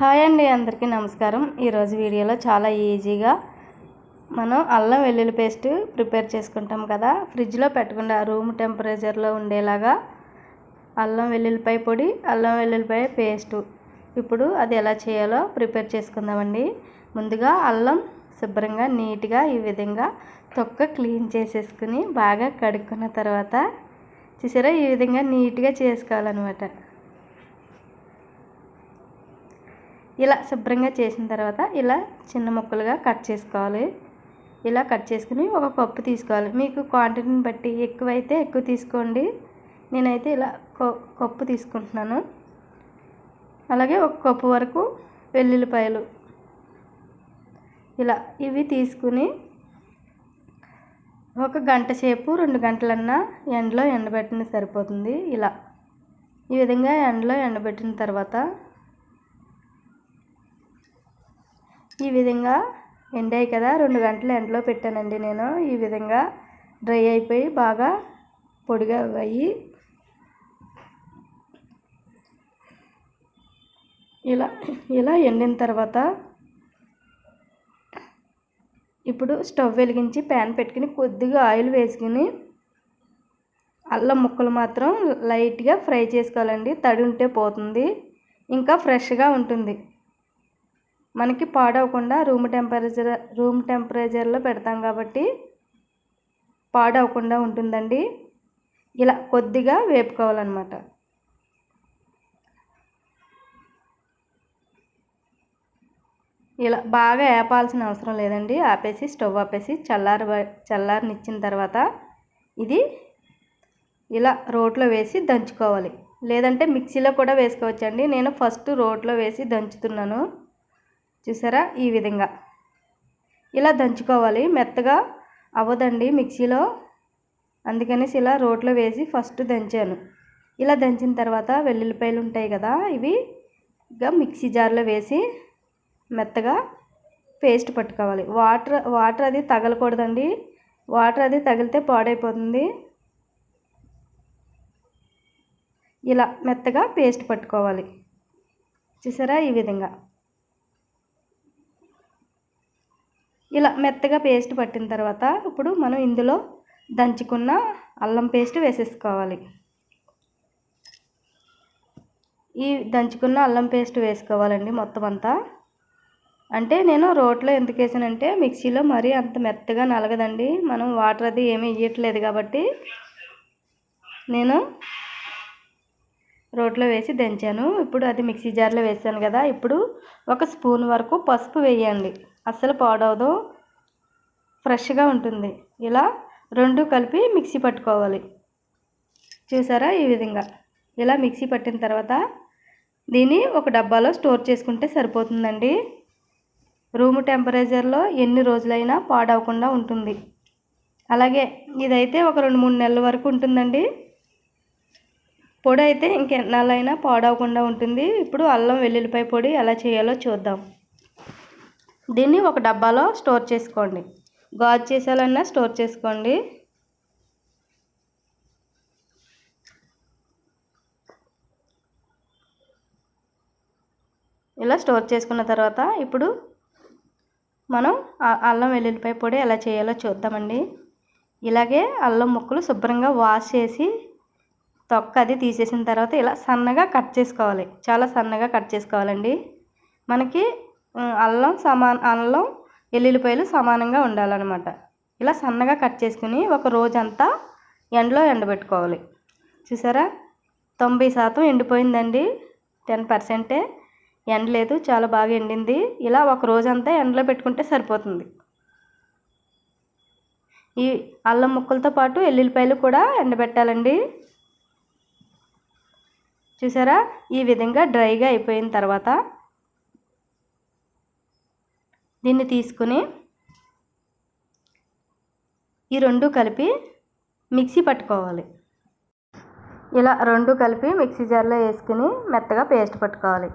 Hi అండి అందరికీ నమస్కారం. ఈరోజు వీడియోలో చాలా ఈజీగా మనం అల్లం వెల్లుల్లి పేస్ట్ ప్రిపేర్ చేసుకుంటాం కదా. ఫ్రిడ్జ్లో పెట్టకుండా రూమ్ టెంపరేచర్లో ఉండేలాగా అల్లం వెల్లుల్లిపాయ పొడి అల్లం వెల్లుల్లిపాయ పేస్టు. ఇప్పుడు అది ఎలా చేయాలో ప్రిపేర్ చేసుకుందామండి. ముందుగా అల్లం శుభ్రంగా నీట్గా ఈ విధంగా తొక్క క్లీన్ చేసేసుకుని బాగా కడుక్కున్న తర్వాత చూసారా? ఈ విధంగా నీట్గా చేసుకోవాలన్నమాట. ఇలా శుభ్రంగా చేసిన తర్వాత ఇలా చిన్న ముక్కలుగా కట్ చేసుకోవాలి. ఇలా కట్ చేసుకుని ఒక కప్పు తీసుకోవాలి. మీకు క్వాంటిటీని బట్టి ఎక్కువైతే ఎక్కువ తీసుకోండి. నేనైతే ఇలా కప్పు తీసుకుంటున్నాను. అలాగే ఒక కప్పు వరకు వెల్లుల్లిపాయలు. ఇలా ఇవి తీసుకుని ఒక గంట సేపు రెండు గంటలన్నా ఎండలో ఎండబెట్టిన సరిపోతుంది. ఇలా ఈ విధంగా ఎండలో ఎండబెట్టిన తర్వాత ఈ విధంగా ఎండాయి కదా రెండు గంటలు ఎండలో పెట్టానండి నేను. ఈ విధంగా డ్రై అయిపోయి బాగా పొడిగా అయ్యి ఇలా ఇలా ఎండిన తర్వాత ఇప్పుడు స్టవ్ వెలిగించి ప్యాన్ పెట్టుకుని కొద్దిగా ఆయిల్ వేసుకుని అల్లం ముక్కలు మాత్రం లైట్గా ఫ్రై చేసుకోవాలండి. తడి ఉంటే పోతుంది. ఇంకా ఫ్రెష్గా ఉంటుంది. మనకి పాడవకుండా రూమ్ టెంపరేచర్ రూమ్ టెంపరేచర్లో పెడతాం కాబట్టి పాడవకుండా ఉంటుందండి. ఇలా కొద్దిగా వేపుకోవాలన్నమాట. ఇలా బాగా వేపాల్సిన అవసరం లేదండి. ఆపేసి స్టవ్ ఆపేసి చల్లారి చల్లారనిచ్చిన తర్వాత ఇది ఇలా రోట్లో వేసి దంచుకోవాలి. లేదంటే మిక్సీలో కూడా వేసుకోవచ్చండి. నేను ఫస్ట్ రోట్లో వేసి దంచుతున్నాను. చూసారా? ఈ విధంగా. ఇలా దంచుకోవాలి. మెత్తగా అవ్వదండి మిక్సీలో. అందుకనేసి ఇలా రోట్లో వేసి ఫస్ట్ దంచాను. ఇలా దంచిన తర్వాత వెల్లుల్లిపాయలు ఉంటాయి కదా ఇవి మిక్సీ జార్లో వేసి మెత్తగా పేస్ట్ పట్టుకోవాలి. వాటర్ వాటర్ అది తగలకూడదండి. వాటర్ అది తగిలితే పాడైపోతుంది. ఇలా మెత్తగా పేస్ట్ పట్టుకోవాలి. చూసారా? ఈ విధంగా. ఇలా మెత్తగా పేస్ట్ పట్టిన తర్వాత ఇప్పుడు మనం ఇందులో దంచుకున్న అల్లం పేస్ట్ వేసేసుకోవాలి. ఈ దంచుకున్న అల్లం పేస్ట్ వేసుకోవాలండి మొత్తం అంతా. అంటే నేను రోట్లో ఎందుకు వేసానంటే మిక్సీలో మరీ అంత మెత్తగా నలగదండి. మనం వాటర్ అది ఏమీ ఇయ్యట్లేదు కాబట్టి నేను రోట్లో వేసి దంచాను. ఇప్పుడు అది మిక్సీ జార్లో వేసాను కదా ఇప్పుడు ఒక స్పూన్ వరకు పసుపు వేయండి. అస్సలు పాడవదు. ఫ్రెష్గా ఉంటుంది. ఇలా రెండు కలిపి మిక్సీ పట్టుకోవాలి. చూసారా ఈ విధంగా? ఇలా మిక్సీ పట్టిన తర్వాత దీన్ని ఒక డబ్బాలో స్టోర్ చేసుకుంటే సరిపోతుందండి. రూమ్ టెంపరేచర్లో ఎన్ని రోజులైనా పాడవకుండా ఉంటుంది. అలాగే ఇదైతే ఒక రెండు మూడు నెలల వరకు ఉంటుందండి. పొడి అయితే ఇంకెన్నాళ్ళైనా పాడవకుండా ఉంటుంది. ఇప్పుడు అల్లం వెల్లుల్లిపాయ పొడి ఎలా చేయాలో చూద్దాం. దీన్ని ఒక డబ్బాలో స్టోర్ చేసుకోండి. గాజు చేసేయాలన్నా స్టోర్ చేసుకోండి. ఇలా స్టోర్ చేసుకున్న తర్వాత ఇప్పుడు మనం అల్లం వెల్లుల్లిపాయ పొడి ఎలా చేయాలో చూద్దామండి. ఇలాగే అల్లం ముక్కలు శుభ్రంగా వాష్ చేసి తొక్క అది తీసేసిన తర్వాత ఇలా సన్నగా కట్ చేసుకోవాలి. చాలా సన్నగా కట్ చేసుకోవాలండి. మనకి అల్లం సమాన అల్లం ఎల్లుల్లిపాయలు సమానంగా ఉండాలన్నమాట. ఇలా సన్నగా కట్ చేసుకుని ఒక రోజంతా ఎండలో ఎండబెట్టుకోవాలి. చూసారా? తొంభై శాతం ఎండిపోయిందండి. టెన్ పర్సెంటే ఎండలేదు చాలా బాగా ఎండింది. ఇలా ఒక రోజంతా ఎండలో పెట్టుకుంటే సరిపోతుంది. ఈ అల్లం ముక్కలతో పాటు ఎల్లుల్లిపాయలు కూడా ఎండబెట్టాలండి. చూసారా? ఈ విధంగా డ్రైగా అయిపోయిన తర్వాత దీన్ని తీసుకుని ఈ రెండు కలిపి మిక్సీ పట్టుకోవాలి. ఇలా రెండు కలిపి మిక్సీ జార్లో వేసుకుని మెత్తగా పేస్ట్ పట్టుకోవాలి.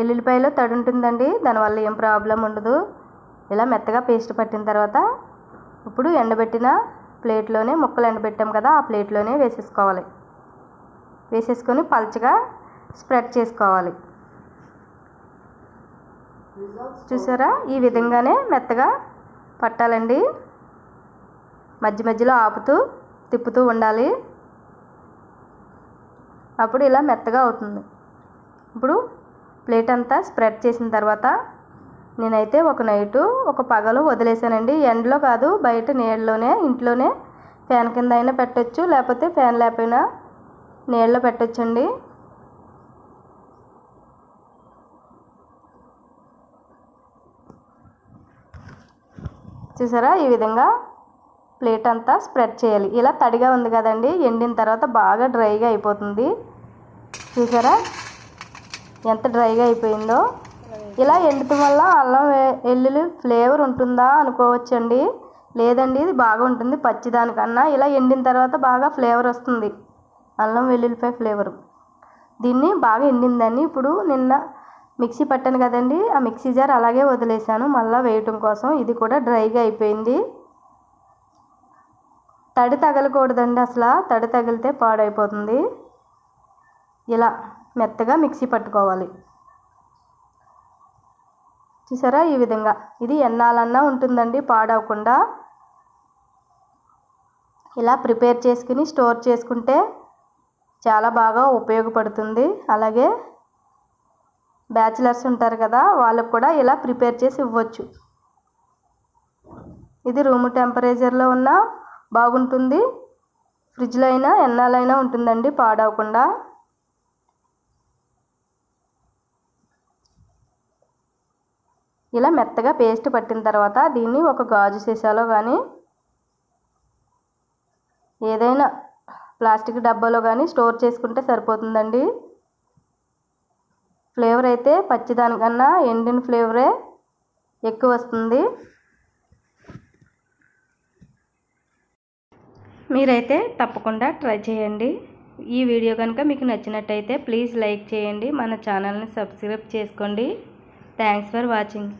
ఎల్లుల్లిపాయలో తడి ఉంటుందండి దానివల్ల ఏం ప్రాబ్లం ఉండదు. ఇలా మెత్తగా పేస్ట్ పట్టిన తర్వాత ఇప్పుడు ఎండబెట్టిన ప్లేట్లోనే ముక్కలు ఎండబెట్టాం కదా ఆ ప్లేట్లోనే వేసేసుకోవాలి. వేసేసుకొని పల్చగా స్ప్రెడ్ చేసుకోవాలి. చూసారా? ఈ విధంగానే మెత్తగా పట్టాలండి. మధ్య మధ్యలో ఆపుతూ తిప్పుతూ ఉండాలి. అప్పుడు ఇలా మెత్తగా అవుతుంది. ఇప్పుడు ప్లేట్ అంతా స్ప్రెడ్ చేసిన తర్వాత నేనైతే ఒక నైటు ఒక పగలు వదిలేసానండి. ఎండలో కాదు బయట నీళ్ళలోనే ఇంట్లోనే ఫ్యాన్ కింద అయినా పెట్టచ్చు లేకపోతే ఫ్యాన్ లేకపోయినా నీళ్ళలో పెట్టచ్చండి. చూసారా? ఈ విధంగా ప్లేట్ అంతా స్ప్రెడ్ చేయాలి. ఇలా తడిగా ఉంది కదండి ఎండిన తర్వాత బాగా డ్రైగా అయిపోతుంది. చూసారా? ఎంత డ్రైగా అయిపోయిందో. ఇలా ఎండటం వల్ల అల్లం వెల్లుల్లి ఫ్లేవర్ ఉంటుందా అనుకోవచ్చండి. లేదండి ఇది బాగా ఉంటుంది పచ్చిదానికన్నా. ఇలా ఎండిన తర్వాత బాగా ఫ్లేవర్ వస్తుంది. అల్లం వెల్లుల్లిపాయ ఫ్లేవర్. దీన్ని బాగా ఎండిందని ఇప్పుడు నిన్న మిక్సీ పట్టాను కదండి. ఆ మిక్సీ జార్ అలాగే వదిలేసాను మళ్ళీ వేయటం కోసం ఇది కూడా డ్రైగా అయిపోయింది. తడి తగలకూడదండి అసలు. తడి తగిలితే పాడైపోతుంది. ఇలా మెత్తగా మిక్సీ పట్టుకోవాలి. చూసారా ఈ విధంగా. ఇది ఎన్నాలన్నా ఉంటుందండి పాడవకుండా. ఇలా ప్రిపేర్ చేసుకుని స్టోర్ చేసుకుంటే చాలా బాగా ఉపయోగపడుతుంది. అలాగే బ్యాచిలర్స్ ఉంటారు కదా వాళ్ళకు కూడా ఇలా ప్రిపేర్ చేసి ఇవ్వచ్చు. ఇది రూమ్ టెంపరేచర్లో ఉన్న బాగుంటుంది. ఫ్రిడ్జ్లో అయినా ఎన్నాలైనా ఉంటుందండి పాడవకుండా. ఇలా మెత్తగా పేస్ట్ పట్టిన తర్వాత దీన్ని ఒక గాజు సీసాలో కానీ ఏదైనా ప్లాస్టిక్ డబ్బాలో కానీ స్టోర్ చేసుకుంటే సరిపోతుందండి. ఫ్లేవర్ అయితే పచ్చిదానికన్నా ఎండిన ఫ్లేవరే ఎక్కువ వస్తుంది. మీరైతే తప్పకుండా ట్రై చేయండి. ఈ వీడియో కనుక మీకు నచ్చినట్టయితే ప్లీజ్ లైక్ చేయండి. మన ఛానల్ని సబ్స్క్రైబ్ చేసుకోండి. Thanks for watching.